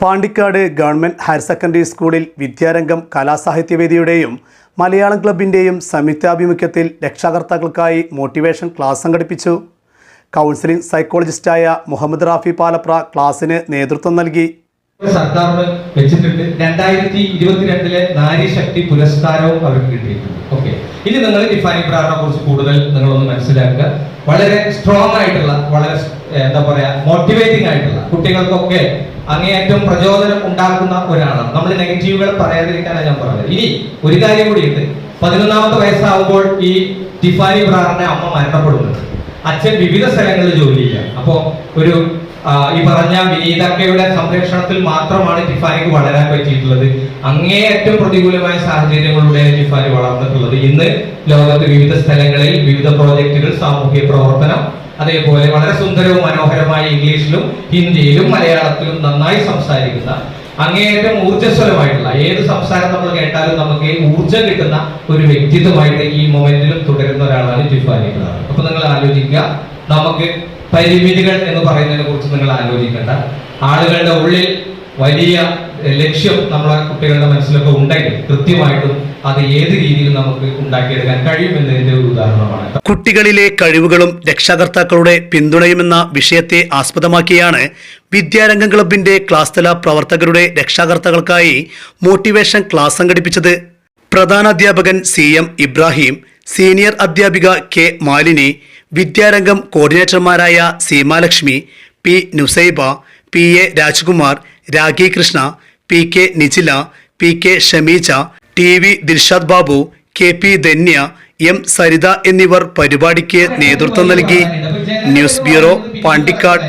Pandikkad government higher secondary സ്കൂളിൽ വിദ്യാരംഗം കലാസാഹിത്യവേദിയുടെയും മലയാളം ക്ലബിന്റെയും സംയുക്താഭിമുഖ്യത്തിൽ രക്ഷാകർത്താക്കൾക്കായി മോട്ടിവേഷൻ ക്ലാസ് സംഘടിപ്പിച്ചു. കൗൺസിലിംഗ് സൈക്കോളജിസ്റ്റായ മുഹമ്മദ് റാഫി പാലപ്ര ക്ലാസ്സിന് നേതൃത്വം നൽകി. സർക്കാർ വെച്ചിട്ടുണ്ട്. രണ്ടായിരത്തി ഇരുപത്തിരണ്ടിലെ നാരി ശക്തി പുരസ്കാരവും അവർക്ക് കിട്ടിയിട്ടുണ്ട്. ഓക്കെ ഇനി നിങ്ങൾ ഡിഫാനി പ്രാറിനെ കുറിച്ച് കൂടുതൽ നിങ്ങളൊന്ന് മനസ്സിലാക്കുക. വളരെ സ്ട്രോങ് ആയിട്ടുള്ള വളരെ എന്താ പറയാ മോട്ടിവേറ്റിംഗ് ആയിട്ടുള്ള കുട്ടികൾക്കൊക്കെ അങ്ങേയറ്റം പ്രചോദനം ഉണ്ടാക്കുന്ന ഒരാളാണ്. നമ്മൾ നെഗറ്റീവുകൾ പറയാതിരിക്കാനാണ് ഞാൻ പറഞ്ഞത്. ഇനി ഒരു കാര്യം കൂടി കൂടിയുണ്ട്. പതിനൊന്നാമത്തെ വയസ്സാകുമ്പോൾ ഈ ടിഫാനി ബ്രാറിന്റെ അമ്മ മരണപ്പെടുന്നുണ്ട് അച്ഛൻ വിവിധ സ്ഥലങ്ങളിൽ ജോലി ചെയ്യാം അപ്പോ ഒരു ഈ പറഞ്ഞ വിനീതക്കയുടെ സംരക്ഷണത്തിൽ മാത്രമാണ് ടിഫാനിക്ക് വളരാൻ പറ്റിയിട്ടുള്ളത് അങ്ങേയറ്റം പ്രതികൂലമായ സാഹചര്യങ്ങളിലൂടെ ടിഫാനി വളർന്നിട്ടുള്ളത് ഇന്ന് ലോകത്ത് വിവിധ സ്ഥലങ്ങളിൽ വിവിധ പ്രോജക്റ്റുകൾ സാമൂഹ്യ പ്രവർത്തനം അതേപോലെ വളരെ സുന്ദരവും മനോഹരമായ ഇംഗ്ലീഷിലും ഹിന്ദിയിലും മലയാളത്തിലും നന്നായി സംസാരിക്കുന്ന അങ്ങേയറ്റം ഊർജസ്വലമായിട്ടുള്ള ഏത് സംസാരം നമ്മൾ കേട്ടാലും നമുക്ക് ഊർജം കിട്ടുന്ന ഒരു വ്യക്തിത്വമായിട്ട് ഈ മൊമെന്റിലും തുടരുന്ന ഒരാളാണ് ബ്രാർ. അപ്പൊ നിങ്ങൾ ആലോചിക്കുക നമുക്ക് പരിമിതികൾ എന്ന് പറയുന്നതിനെ കുറിച്ച് നിങ്ങൾ ആലോചിക്കേണ്ട. ആളുകളുടെ ഉള്ളിൽ വലിയ ലക്ഷ്യം നമ്മളെ കുട്ടികളുടെ മനസ്സിലൊക്കെ ഉണ്ടെങ്കിൽ കൃത്യമായിട്ടും അത് ഏത് രീതിയിൽ നമുക്ക് ഉണ്ടാക്കിയെടുക്കാൻ കഴിയും എന്നതിന്റെ ഒരു ഉദാഹരണമാണ്. കുട്ടികളിലെ കഴിവുകളും രക്ഷാകർത്താക്കളുടെ പിന്തുണയുമെന്ന വിഷയത്തെ ആസ്പദമാക്കിയാണ് വിദ്യാരംഗം ക്ലബിന്റെ ക്ലാസ് തല പ്രവർത്തകരുടെ രക്ഷാകർത്താക്കൾക്കായി മോട്ടിവേഷൻ ക്ലാസ് സംഘടിപ്പിച്ചത്. പ്രധാനാധ്യാപകൻ സി എം ഇബ്രാഹിം സീനിയർ അധ്യാപിക K Malini Vidyarangam കോർഡിനേറ്റർമാരായ Seemalakshmi P Nusaiba P A Rajkumar Rakhi Krishna P K Nijila P K Shameeja T V Dilshad Babu K P Dhanya M Saritha എന്നിവർ പരിപാടിക്ക് നേതൃത്വം നൽകി. News bureau Pandikkad.